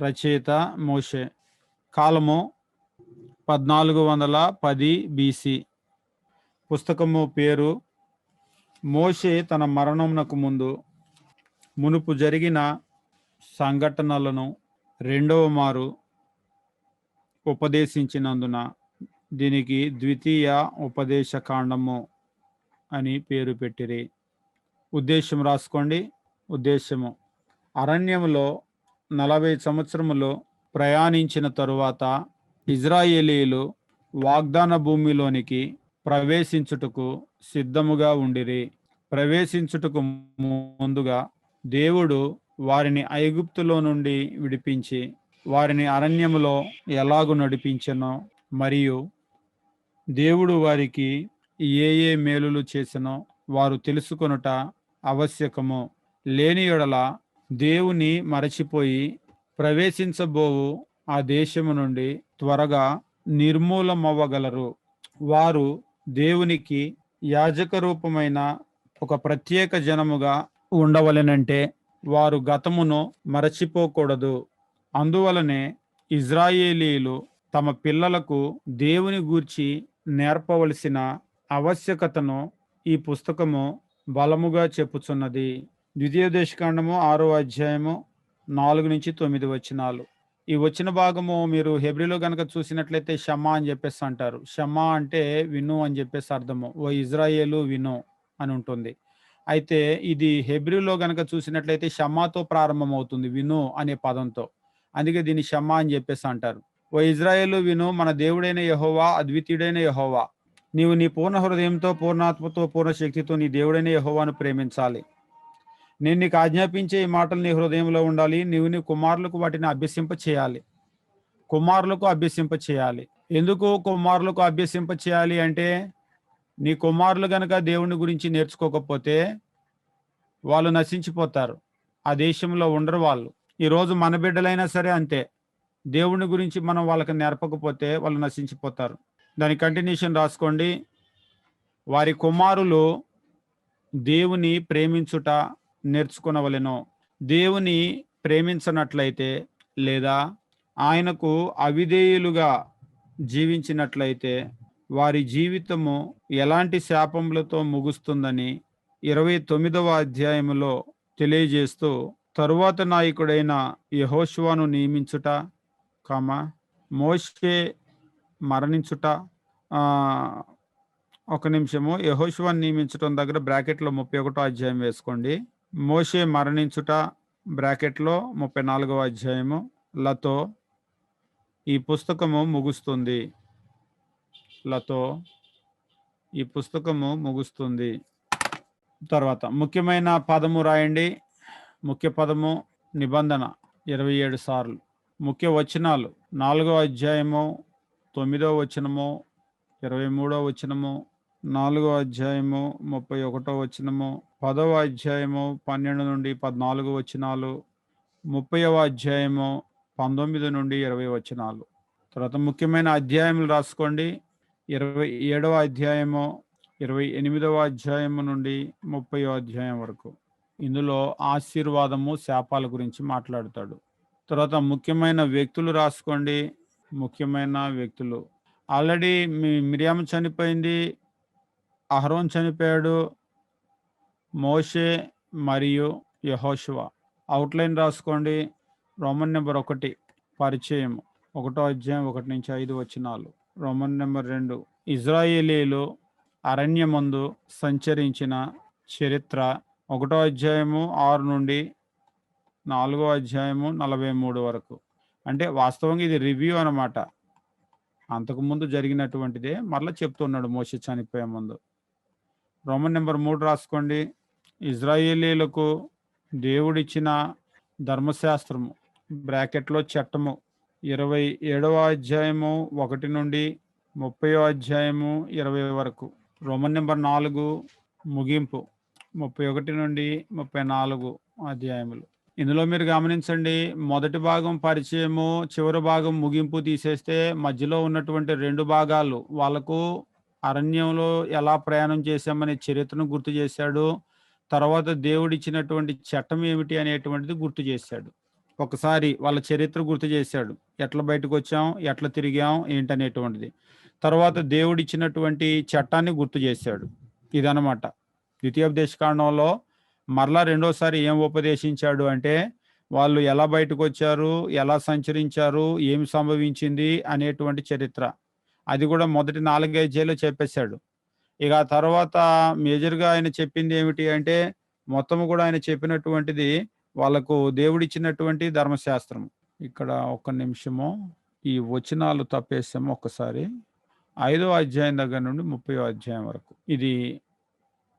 రచయిత మోషే. కాలము పద్నాలుగు వందల పది బీసీ పుస్తకము పేరు మోషే తన మరణమునకు ముందు మునుపు జరిగిన సంఘటనలను రెండవ మారు ఉపదేశించినందున దీనికి ద్వితీయ ఉపదేశ కాండము అని పేరు పెట్టిరి. ఉద్దేశం రాసుకోండి. ఉద్దేశము. అరణ్యంలో నలభై సంవత్సరములు ప్రయాణించిన తరువాత ఇజ్రాయేలీలు వాగ్దాన భూమిలోనికి ప్రవేశించుటకు సిద్ధముగా ఉండిరి. ప్రవేశించుటకు ముందుగా దేవుడు వారిని ఐగుప్తులో నుండి విడిపించి వారిని అరణ్యములో ఎలాగు నడిపించెనో మరియు దేవుడు వారికి ఏ ఏ మేలులు చేసినో వారు తెలుసుకొనుట ఆవశ్యకము. లేని యెడల దేవుని మరచిపోయి ప్రవేశించబోవు ఆ దేశము నుండి త్వరగా నిర్మూలమవ్వగలరు. వారు దేవునికి యాజక రూపమైన ఒక ప్రత్యేక జనముగా ఉండవలెనంటే వారు గతమును మరచిపోకూడదు. అందువలనే ఇజ్రాయేలీలు తమ పిల్లలకు దేవుని గూర్చి నేర్పవలసిన ఆవశ్యకతను ఈ పుస్తకము బలముగా చెప్పుచున్నది. ద్వితీయోదేశకాండము ఆరో అధ్యాయము నాలుగు నుంచి తొమ్మిది వచనాలు. ఈ వచ్చిన భాగము మీరు హెబ్రిలో కనుక చూసినట్లయితే షమా అని చెప్పేసి అంటారు. షమా అంటే విను అని చెప్పేసి అర్థము. ఓ ఇజ్రాయేలు విను అని ఉంటుంది. అయితే ఇది హెబ్రిలో కనుక చూసినట్లయితే షమాతో ప్రారంభమవుతుంది విను అనే పదంతో. అందుకే దీన్ని షమా అని చెప్పేసి అంటారు. ఓ ఇజ్రాయేలు విను మన దేవుడైన యహోవా అద్వితీయుడైన యహోవా. నీవు నీ పూర్ణ హృదయంతో పూర్ణాత్మతో పూర్ణ శక్తితో నీ దేవుడైన యహోవాను ప్రేమించాలి. నేను నీకు ఆజ్ఞాపించే ఈ మాటలు నీ హృదయంలో ఉండాలి. నీవు నీ కుమారులకు వాటిని అభ్యసింప చేయాలి. కుమారులకు అభ్యసింప చేయాలి. ఎందుకు కుమారులకు అభ్యసింప చేయాలి అంటే నీ కుమారులు గనక దేవుని గురించి నేర్చుకోకపోతే వాళ్ళు నశించిపోతారు. ఆ దేశంలో ఉండరు వాళ్ళు. ఈరోజు మన బిడ్డలైనా సరే అంతే. దేవుని గురించి మనం వాళ్ళకి నేర్పకపోతే వాళ్ళు నశించిపోతారు. దాని కంటిన్యూషన్ రాసుకోండి. వారి కుమారులు దేవుని ప్రేమించుట నేర్చుకునవలెనో. దేవుని ప్రేమించనట్లయితే లేదా ఆయనకు అవిధేయులుగా జీవించినట్లయితే వారి జీవితము ఎలాంటి శాపములతో ముగుస్తుందని ఇరవై తొమ్మిదవ అధ్యాయములో తెలియజేస్తూ తరువాత నాయకుడైన యహోష్వాను నియమించుట కామ మోషే మరణించుట ఒక నిమిషము. యహోశువాను నియమించటం దగ్గర బ్రాకెట్లో ముప్పై ఒకటో అధ్యాయం వేసుకోండి. మోషే మరణించుట బ్రాకెట్లో ముప్పై నాలుగవ అధ్యాయము. లతో ఈ పుస్తకము ముగుస్తుంది. లతో ఈ పుస్తకము ముగుస్తుంది. తర్వాత ముఖ్యమైన పదము రాయండి. ముఖ్య పదము నిబంధన ఇరవై ఏడు సార్లు. ముఖ్య వచనాలు నాలుగో అధ్యాయము తొమ్మిదో వచనము ఇరవై మూడో వచనము నాలుగో అధ్యాయము ముప్పై ఒకటో వచనము పదవ అధ్యాయము పన్నెండు నుండి పద్నాలుగు వచనాలు ముప్పైవ అధ్యాయము పంతొమ్మిది నుండి ఇరవై వచనాలు. తర్వాత ముఖ్యమైన అధ్యాయములు రాసుకోండి. ఇరవై ఏడవ అధ్యాయము ఇరవై ఎనిమిదవ అధ్యాయము నుండి ముప్పై అధ్యాయం వరకు. ఇందులో ఆశీర్వాదము శాపాల గురించి మాట్లాడతాడు. తర్వాత ముఖ్యమైన వ్యక్తులు రాసుకోండి. ముఖ్యమైన వ్యక్తులు. ఆల్రెడీ మీ మిరియాము చనిపోయింది అహరోన్ చనిపోయాడు మోషే మరియు యహోషువ. అవుట్లైన్ రాసుకోండి. రోమన్ నెంబర్ ఒకటి పరిచయం. ఒకటో అధ్యాయం ఒకటి నుంచి ఐదు వచనాలు. రోమన్ నెంబర్ రెండు ఇజ్రాయేలీలు అరణ్యమందు సంచరించిన చరిత్ర. ఒకటో అధ్యాయము ఆరు నుండి నాలుగో అధ్యాయము నలభై మూడు వరకు. అంటే వాస్తవంగా ఇది రివ్యూ అన్నమాట. అంతకుముందు జరిగినటువంటిదే. మరలా చెప్తున్నాడు మోషే చనిపోయే ముందు. రోమన్ నెంబర్ మూడు రాసుకోండి. ఇజ్రాయేలీలకు దేవుడిచ్చిన ధర్మశాస్త్రము బ్రాకెట్లో చట్టము ఇరవై ఏడవ అధ్యాయము ఒకటి నుండి ముప్పయో అధ్యాయము ఇరవై వరకు. రోమన్ నెంబర్ నాలుగు ముగింపు ముప్పై ఒకటి నుండి ముప్పై నాలుగు అధ్యాయములు. ఇందులో మీరు గమనించండి మొదటి భాగం పరిచయము చివరి భాగం ముగింపు తీసేస్తే మధ్యలో ఉన్నటువంటి రెండు భాగాలు వాళ్ళకు అరణ్యంలో ఎలా ప్రయాణం చేశామనే చరిత్రను గుర్తు చేశాడు. తర్వాత దేవుడిచ్చినటువంటి చట్టం ఏమిటి అనేటువంటిది గుర్తు చేశాడు. ఒకసారి వాళ్ళ చరిత్ర గుర్తు చేశాడు. ఎట్లా బయటకు వచ్చాం ఎట్లా తిరిగాం? ఏంటనేటువంటిది. తర్వాత దేవుడిచ్చినటువంటి చట్టాన్ని గుర్తు చేశాడు. ఇదనమాట ద్వితీయోపదేశ కాండంలో మరలా రెండోసారి ఏం ఉపదేశించాడు అంటే వాళ్ళు ఎలా బయటకు వచ్చారు ఎలా సంచరించారు? ఏం సంభవించింది? అనేటువంటి చరిత్ర. అది కూడా మొదటి నాలుగైదు చెప్పేశాడు. ఇక తర్వాత మేజర్గా ఆయన చెప్పింది ఏమిటి అంటే మొత్తము కూడా ఆయన చెప్పినటువంటిది వాళ్ళకు దేవుడిచ్చినటువంటి ధర్మశాస్త్రం ఇక్కడ ఒక నిమిషము ఈ వచనాలు తప్పేసాము ఒక్కసారి. ఐదో అధ్యాయం దగ్గర నుండి ముప్పై అధ్యాయం వరకు. ఇది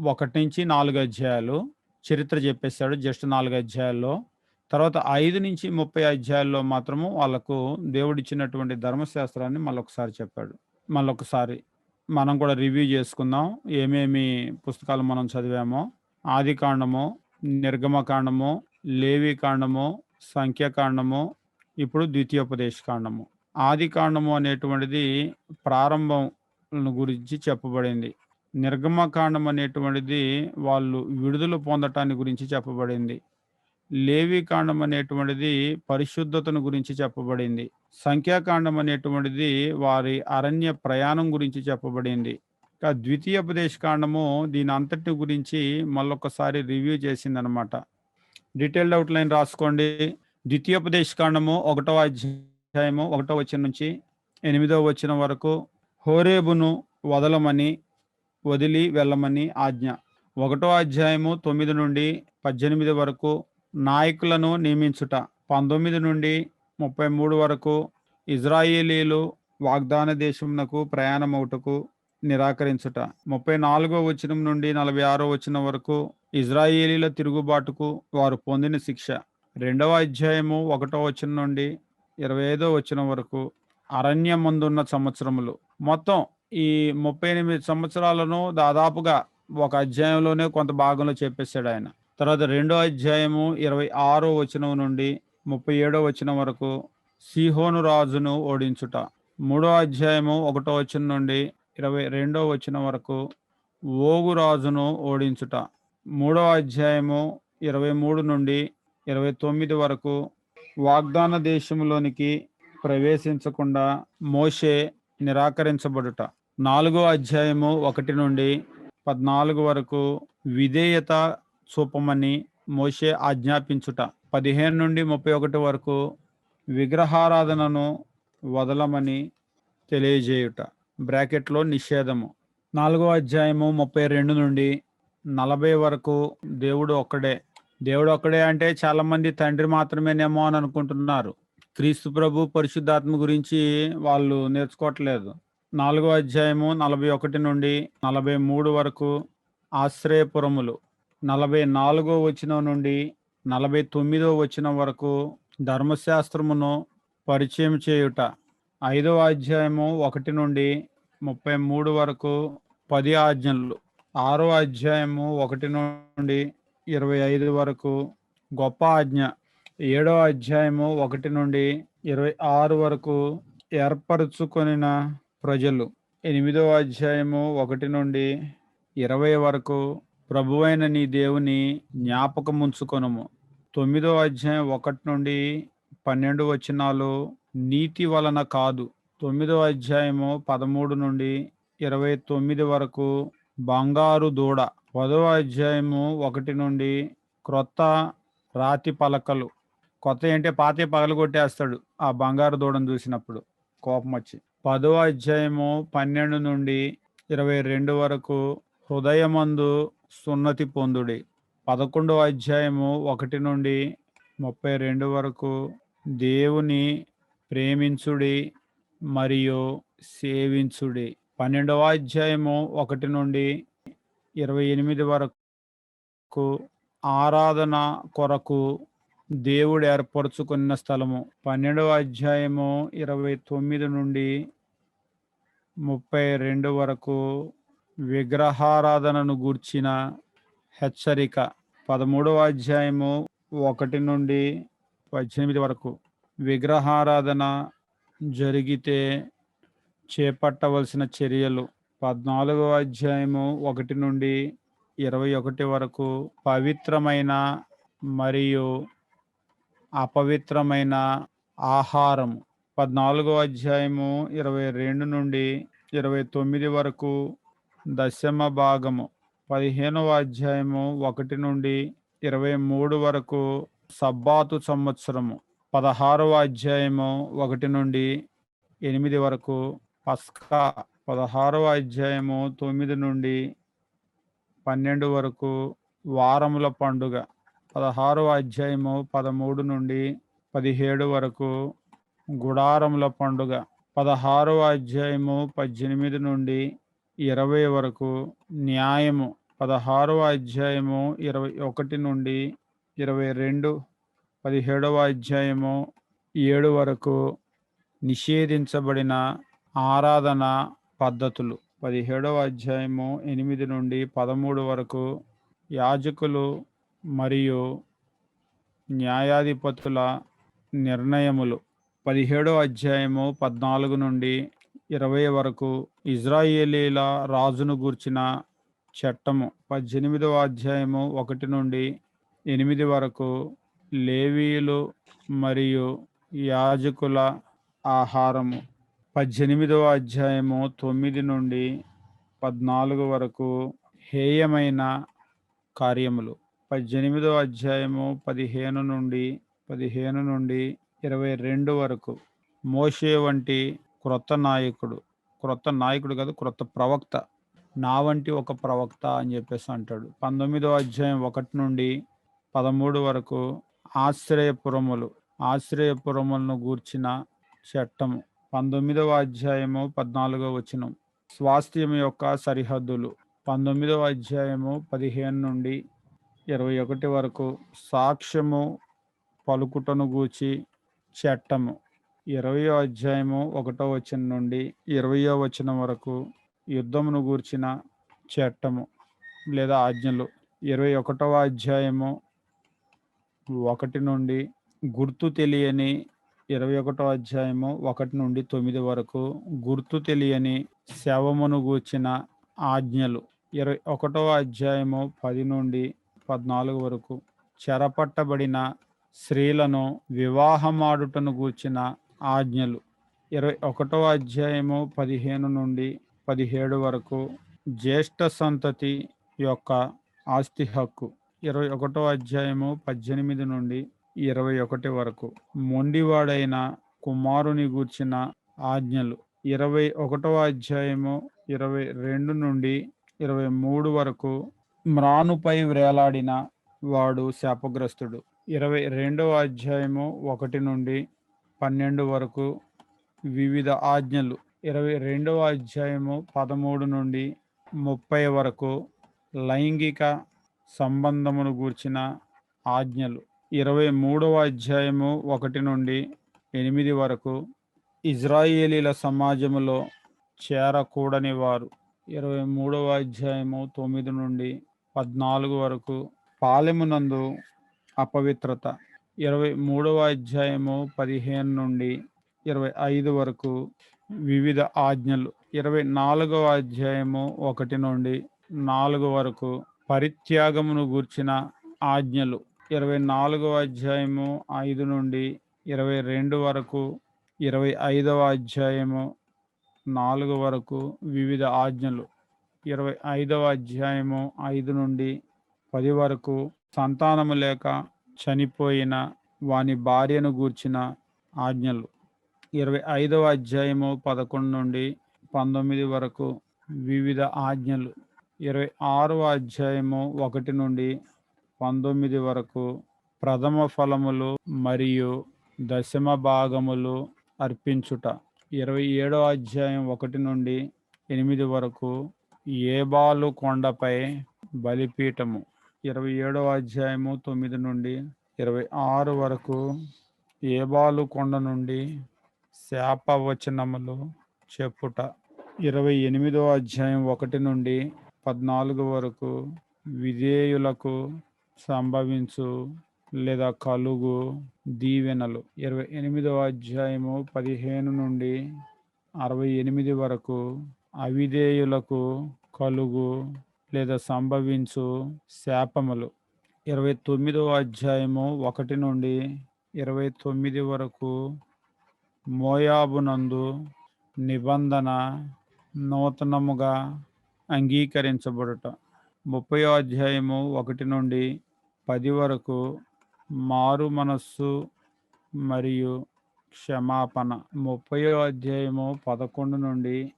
ఒకటి నుంచి నాలుగు అధ్యాయాలు. చరిత్ర చెప్పేశాడు జస్ట్ నాలుగు అధ్యాయాల్లో. తర్వాత ఐదు నుంచి ముప్పై అధ్యాయాల్లో మాత్రము వాళ్ళకు దేవుడిచ్చినటువంటి ధర్మశాస్త్రాన్ని మళ్ళొకసారి చెప్పాడు. మళ్ళొకసారి మనం కూడా రివ్యూ చేసుకుందాం. ఏమేమి పుస్తకాలు మనం చదివామో ఆది కాండము నిర్గమకాండము లేవి కాండము సంఖ్యాకాండము ఇప్పుడు ద్వితీయోపదేశ కాండము. ఆది కాండము అనేటువంటిది ప్రారంభం గురించి చెప్పబడింది. నిర్గమకాండం అనేటువంటిది వాళ్ళు విడుదల పొందటాన్ని గురించి చెప్పబడింది. లేవి కాండం అనేటువంటిది పరిశుద్ధతను గురించి చెప్పబడింది. సంఖ్యాకాండం అనేటువంటిది వారి అరణ్య ప్రయాణం గురించి చెప్పబడింది. ఇక ద్వితీయోపదేశ కాండము దీని అంతటి గురించి మళ్ళొకసారి రివ్యూ చేసిందనమాట. డీటెయిల్డ్ అవుట్లైన్ రాసుకోండి. ద్వితీయోపదేశ కాండము ఒకటో అధ్యాయము ఒకటో వచ్చిన నుంచి ఎనిమిదో వచ్చిన వరకు హోరేబును వదలమని వదిలి వెళ్ళమని ఆజ్ఞ. ఒకటో అధ్యాయము తొమ్మిది నుండి పద్దెనిమిది వరకు నాయకులను నియమించుట. పంతొమ్మిది నుండి ముప్పై మూడు వరకు ఇజ్రాయేలీలు వాగ్దాన దేశమునకు ప్రయాణమవుటకు నిరాకరించుట. ముప్పై నాలుగో వచనం నుండి నలభై ఆరో వచనం వరకు ఇజ్రాయేలీల తిరుగుబాటుకు వారు పొందిన శిక్ష. రెండవ అధ్యాయము ఒకటో వచనం నుండి ఇరవై ఐదో వచనం వరకు అరణ్యం ముందున్న సంవత్సరములు. మొత్తం ఈ ముప్పై ఎనిమిది సంవత్సరాలను దాదాపుగా ఒక అధ్యాయంలోనే కొంత భాగంలో చెప్పేశాడు ఆయన. తర్వాత రెండో అధ్యాయము ఇరవై ఆరో వచనం నుండి ముప్పై ఏడో వచనం వరకు సిహోను రాజును ఓడించుట. మూడో అధ్యాయము ఒకటో వచనం నుండి ఇరవై రెండో వచనం వరకు ఓగు రాజును ఓడించుట. మూడో అధ్యాయము ఇరవై మూడు నుండి ఇరవై తొమ్మిది వరకు వాగ్దాన దేశంలోనికి ప్రవేశించకుండా మోషే నిరాకరించబడుట. నాలుగో అధ్యాయము ఒకటి నుండి పద్నాలుగు వరకు విధేయత చూపమని మోషే ఆజ్ఞాపించుట. పదిహేను నుండి ముప్పై ఒకటి వరకు విగ్రహారాధనను వదలమని తెలియజేయుట. బ్రాకెట్లో నిషేధము. నాలుగో అధ్యాయము ముప్పై రెండు నుండి నలభై వరకు దేవుడు ఒక్కడే. దేవుడు ఒక్కడే అంటే చాలా మంది తండ్రి మాత్రమేనేమో అని అనుకుంటున్నారు. క్రీస్తు ప్రభు పరిశుద్ధాత్మ గురించి వాళ్ళు నేర్చుకోవట్లేదు. నాలుగో అధ్యాయము నలభై ఒకటి నుండి నలభై మూడు వరకు ఆశ్రయపురములు. నలభై నాలుగో వచనం నుండి నలభై తొమ్మిదో వచనం వరకు ధర్మశాస్త్రమును పరిచయం చేయుట. ఐదో అధ్యాయము ఒకటి నుండి ముప్పై మూడు వరకు పది ఆజ్ఞలు. ఆరో అధ్యాయము ఒకటి నుండి ఇరవై ఐదు వరకు గొప్ప ఆజ్ఞ. ఏడో అధ్యాయము ఒకటి నుండి ఇరవై ఆరు వరకు ఏర్పరచుకొనిన ప్రజలు. ఎనిమిదో అధ్యాయము ఒకటి నుండి ఇరవై వరకు ప్రభువైన నీ దేవుని జ్ఞాపకముంచుకొనము. తొమ్మిదో అధ్యాయం ఒకటి నుండి పన్నెండు వచనాలు నీతి వలన కాదు. తొమ్మిదో అధ్యాయము పదమూడు నుండి ఇరవై తొమ్మిది వరకు బంగారు దూడ. పదవ అధ్యాయము ఒకటి నుండి క్రొత్త రాతి పలకలు. కొత్త అంటే పాతే పగలు కొట్టేస్తాడు ఆ బంగారు దూడను చూసినప్పుడు. కోపం వచ్చి. పదవ అధ్యాయము పన్నెండు నుండి ఇరవై రెండు వరకు హృదయమందు సున్నతి పొందుడి. పదకొండవ అధ్యాయము ఒకటి నుండి ముప్పై రెండు వరకు దేవుని ప్రేమించుడి మరియు సేవించుడి. పన్నెండవ అధ్యాయము ఒకటి నుండి ఇరవై ఎనిమిది వరకు ఆరాధన కొరకు దేవుడు ఏర్పరచుకున్న స్థలము. పన్నెండవ అధ్యాయము ఇరవై తొమ్మిది నుండి ముప్పై రెండు వరకు విగ్రహారాధనను గూర్చిన హెచ్చరిక పదమూడవ అధ్యాయము ఒకటి నుండి పద్దెనిమిది వరకు. విగ్రహారాధన జరిగితే చేపట్టవలసిన చర్యలు పద్నాలుగవ అధ్యాయము ఒకటి నుండి ఇరవై ఒకటి వరకు పవిత్రమైన మరియు అపవిత్రమైన ఆహారం పద్నాలుగవ అధ్యాయము ఇరవై రెండు నుండి ఇరవై తొమ్మిది వరకు దశమ భాగము. పదిహేనవ అధ్యాయము ఒకటి నుండి ఇరవై మూడు వరకు సబ్బాతు సంవత్సరము. పదహారవ అధ్యాయము ఒకటి నుండి ఎనిమిది వరకు పస్కా. పదహారవ అధ్యాయము తొమ్మిది నుండి పన్నెండు వరకు వారముల పండుగ. పదహారవ అధ్యాయము పదమూడు నుండి పదిహేడు వరకు గుడారముల పండుగ. పదహారవ అధ్యాయము పద్దెనిమిది నుండి ఇరవై వరకు న్యాయము పదహారవ అధ్యాయము ఇరవై ఒకటి నుండి ఇరవై రెండు పదిహేడవ అధ్యాయము ఏడు వరకు నిషేధించబడిన ఆరాధన పద్ధతులు. పదిహేడవ అధ్యాయము ఎనిమిది నుండి పదమూడు వరకు యాజకులు మరియు న్యాయాధిపతుల నిర్ణయములు. పదిహేడవ అధ్యాయము పద్నాలుగు నుండి ఇరవై వరకు ఇజ్రాయేలీల రాజును గూర్చిన చట్టము పద్దెనిమిదవ అధ్యాయము ఒకటి నుండి ఎనిమిది వరకు లేవీయులు మరియు యాజకుల ఆహారము. పద్దెనిమిదవ అధ్యాయము తొమ్మిది నుండి పద్నాలుగు వరకు హేయమైన కార్యములు. పద్దెనిమిదవ అధ్యాయము పదిహేను నుండి పదిహేను నుండి ఇరవై రెండు వరకు మోషే వంటి క్రొత్త నాయకుడు క్రొత్త నాయకుడు కాదు క్రొత్త ప్రవక్త. నా వంటి ఒక ప్రవక్త అని చెప్పేసి అంటాడు. పంతొమ్మిదవ అధ్యాయం ఒకటి నుండి పదమూడు వరకు ఆశ్రయపురములు ఆశ్రయపురములను గూర్చిన చట్టము. పంతొమ్మిదవ అధ్యాయము పద్నాలుగో వచనం. స్వాస్థ్యం యొక్క సరిహద్దులు. పంతొమ్మిదవ అధ్యాయము పదిహేను నుండి ఇరవై ఒకటి వరకు సాక్ష్యము పలుకుటను గూర్చి చట్టము. ఇరవయో అధ్యాయము ఒకటో వచనం నుండి ఇరవయో వచనం వరకు యుద్ధమును గూర్చిన చట్టము లేదా ఆజ్ఞలు. ఇరవై ఒకటవ అధ్యాయము ఒకటి నుండి గుర్తు తెలియని ఇరవై ఒకటో అధ్యాయము ఒకటి నుండి తొమ్మిది వరకు గుర్తు తెలియని శవమును గూర్చిన ఆజ్ఞలు. ఇరవై ఒకటవ అధ్యాయము పది నుండి పద్నాలుగు వరకు చెరపట్టబడిన స్త్రీలను వివాహమాడుటను గూర్చిన ఆజ్ఞలు. ఇరవై ఒకటవ అధ్యాయము పదిహేను నుండి పదిహేడు వరకు జ్యేష్ఠ సంతతి యొక్క ఆస్తి హక్కు. ఇరవై ఒకటో అధ్యాయము పద్దెనిమిది నుండి ఇరవై ఒకటి వరకు మొండివాడైన కుమారుని గూర్చిన ఆజ్ఞలు. ఇరవై ఒకటవ అధ్యాయము ఇరవై రెండు నుండి ఇరవై మూడు వరకు మ్రానుపై వేలాడిన వాడు శాపగ్రస్తుడు. ఇరవై రెండవ అధ్యాయము ఒకటి నుండి పన్నెండు వరకు వివిధ ఆజ్ఞలు. ఇరవై రెండవ అధ్యాయము పదమూడు నుండి ముప్పై వరకు లైంగిక సంబంధమును గూర్చిన ఆజ్ఞలు. ఇరవై మూడవ అధ్యాయము ఒకటి నుండి ఎనిమిది వరకు ఇజ్రాయేలీల సమాజములో చేరకూడని వారు. ఇరవై మూడవ అధ్యాయము తొమ్మిది నుండి పద్నాలుగు వరకు పాలెమునందు అపవిత్రత. ఇరవై మూడవ అధ్యాయము పదిహేను నుండి ఇరవై ఐదు వరకు వివిధ ఆజ్ఞలు. ఇరవై నాలుగవ అధ్యాయము ఒకటి నుండి నాలుగు వరకు పరిత్యాగమును గూర్చిన ఆజ్ఞలు. ఇరవై నాలుగవ అధ్యాయము ఐదు నుండి ఇరవై రెండు వరకు ఇరవై ఐదవ అధ్యాయము నాలుగు వరకు వివిధ ఆజ్ఞలు. ఇరవై ఐదవ అధ్యాయము ఐదు నుండి పది వరకు సంతానము లేక చనిపోయిన వాని భార్యను గూర్చిన ఆజ్ఞలు. ఇరవై ఐదవ అధ్యాయము పదకొండు నుండి పంతొమ్మిది వరకు వివిధ ఆజ్ఞలు. ఇరవై ఆరవ అధ్యాయము ఒకటి నుండి పంతొమ్మిది వరకు ప్రథమ ఫలములు మరియు దశమ భాగములు అర్పించుట. ఇరవై ఏడవ అధ్యాయం ఒకటి నుండి ఎనిమిది వరకు ఏబాలు కొండపై బలిపీఠము. ఇరవై ఏడవ అధ్యాయము తొమ్మిది నుండి ఇరవై ఆరు వరకు ఏబాలు కొండ నుండి శాపవచనములు చెప్పుట. ఇరవై ఎనిమిదవ అధ్యాయం ఒకటి నుండి పద్నాలుగు వరకు విధేయులకు సంభవించు లేదా కలుగు దీవెనలు. ఇరవై ఎనిమిదవ అధ్యాయము పదిహేను నుండి అరవై ఎనిమిది వరకు అవిధేయులకు కలుగు లేదా సంభవించు శాపములు. ఇరవై తొమ్మిదవ అధ్యాయము ఒకటి నుండి ఇరవై తొమ్మిది వరకు మోయాబునందు నిబంధన నూతనముగా అంగీకరించబడట. ముప్పై అధ్యాయము ఒకటి నుండి పది వరకు మారు మనస్సు మరియు క్షమాపణ. ముప్పై అధ్యాయము పదకొండు నుండి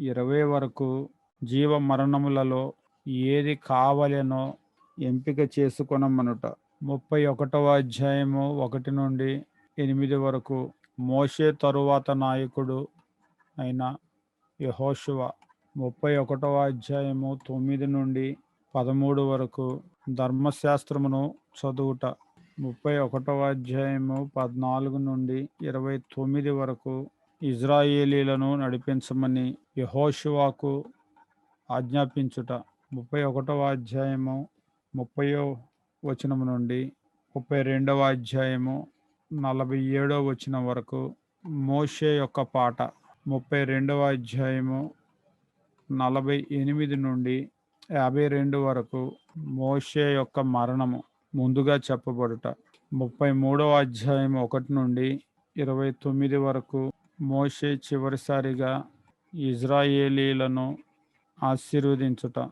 ఇరవై వరకు జీవ మరణములలో ఏది కావలెనో ఎంపిక చేసుకొనమనుట. ముప్పై ఒకటవ అధ్యాయము ఒకటి నుండి ఎనిమిది వరకు మోషే తరువాత నాయకుడు అయిన యహోశువ ముప్పై ఒకటవ అధ్యాయము తొమ్మిది నుండి పదమూడు వరకు ధర్మశాస్త్రమును చదువుట. ముప్పై ఒకటవ అధ్యాయము పద్నాలుగు నుండి ఇరవై తొమ్మిది వరకు ఇజ్రాయేలీలను నడిపించమని యహోశువాకు ఆజ్ఞాపించుట. ముప్పై ఒకటవ అధ్యాయము ముప్పయో వచనము నుండి ముప్పై రెండవ అధ్యాయము నలభై ఏడవ వచనం వరకు మోషే యొక్క పాట. ముప్పై రెండవ అధ్యాయము నలభై ఎనిమిది నుండి యాభై రెండు వరకు మోషే యొక్క మరణము ముందుగా చెప్పబడుట. ముప్పై మూడవ అధ్యాయం ఒకటి నుండి ఇరవై తొమ్మిది వరకు మోషే చివరిసారిగా ఇజ్రాయేలీలను ఆశీర్వదించుట.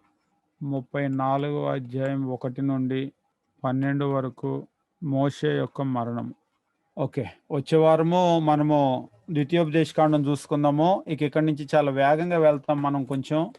ముప్పై నాలుగు అధ్యాయం ఒకటి నుండి పన్నెండు వరకు మోషే యొక్క మరణం. ఓకే వచ్చే వారము మనము ద్వితీయోపదేశకాండం చూసుకుందాము. ఇక ఇక్కడి నుంచి చాలా వేగంగా వెళ్తాం మనం కొంచెం.